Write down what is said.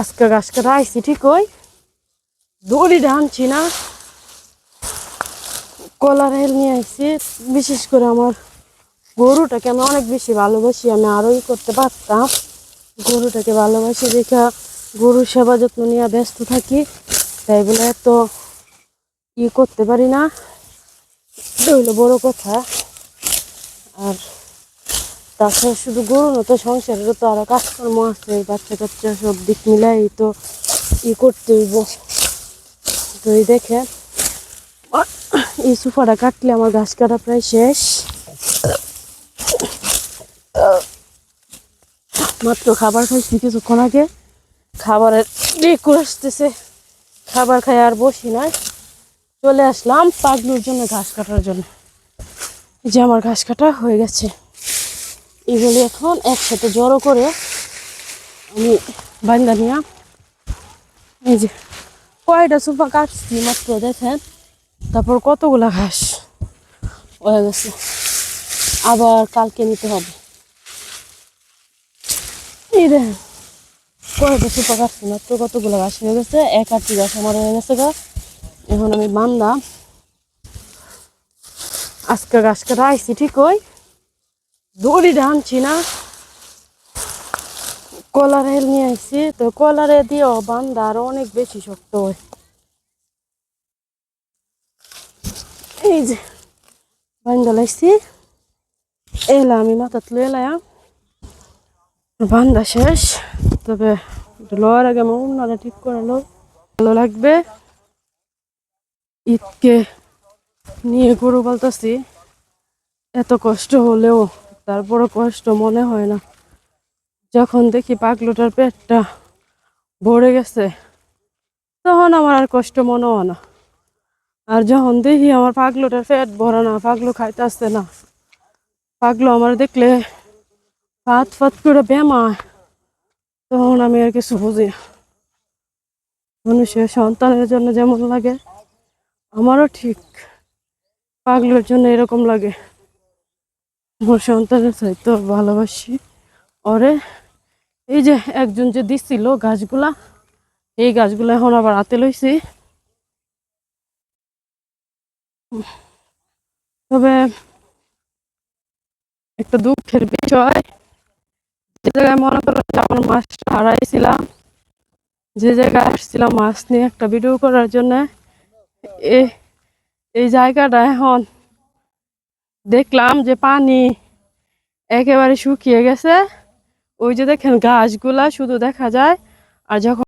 আজকে গাছ আইসি ঠিক ওই? দড়ি আনছি না। কলার হেল নিয়ে আইসি বিশেষ করে আমার গরুটাকে আমি অনেক বেশি ভালোবাসি, আমি আরোই করতে পারতাম। গরুটাকে ভালোবাসি দেখা গরুর সেবা যত্ন নিয়ে ব্যস্ত থাকি, তাই বলে এত ই করতে পারি না। এটা হইল বড় কথা। আর তাছাড়া শুধু গরু না, তো সংসারেরও তো আরও কাজকর্ম আছে বাচ্চা কাচ্চা সব দিক মিলাই তো ই করতে হইব। তো এই দেখে এই সুফাটা কাটলে আমার গাছ কাটা প্রায় শেষ। মাত্র খাবার খাইছি কিছুক্ষণ আগে। খাবারের ডেকুর আসতেছে। খাবার খাই আর বসি নাই। চলে আসলাম পাগলুর জন্য ঘাস কাটার জন্য। যে আমার ঘাস কাটা হয়ে গেছে। এগুলি এখন একসাথে জড়ো করে আমি বান্দা নিয়ে, এই যে কয়টা সোফা কাটছি মাত্র দেখেন, তারপর কতগুলা ঘাস হয়ে গেছে। আবার কালকে নিতে হবে। এই দেখেন, কয়টা সোফা কাটছি মাত্র, কতগুলো ঘাস হয়ে গেছে, এক আটটি গাছ আমার হয়ে গেছে গা। এখন আমি বান্দা, আজকে গাছ কাটা আইসি ঠিক ওই দড়ি আনছি না। কলার হেল নিয়ে আইসি তো কলারে দিয়েও বান্দা আরও অনেক বেশি শক্ত হয়। এই যে, বান্দা লাইছি। এলা আমি মাথা তুলে এলাম। বান্দা শেষ। তবে লওয়ার আগে আমার উন্নাটা ঠিক করে লো ভালো লাগবে। ঈদকে নিয়ে গরু বলতেছি এত কষ্ট হলেও তারপরে কষ্ট মনে হয় না। যখন দেখি পাগলুটার পেটটা ভরে গেছে, তখন আমার আর কষ্ট মনে হয় না। আর যখন দেখি আমার পাগলুটার পেট ভরা না, পাগলু খাইতে আসছে না, পাগলু আমার দেখলে ফাত ফাত করে বেমায়, তখন আমি আর কিছু বুঝি। মানুষের সন্তানের জন্য যেমন লাগে, আমারও ঠিক পাগলুর জন্য এরকম লাগে। সন্তানের চাইতে ভালোবাসি। ওরে, এই যে একজন যে দিচ্ছিল গাছগুলা, এই গাছগুলা এখন আবার হাতে লইছি। তবে একটা দুঃখের বিষয়, যে জায়গায় মনে করো যে আমার মাছটা হারাইছিলাম, যে জায়গায় আসছিলাম মাছ নিয়ে একটা ভিডিও করার জন্য এই জায়গাটা এখন দেখলাম যে পানি একেবারে শুকিয়ে গেছে। ওই যে দেখেন গাছগুলা শুধু দেখা যায়। আর যখন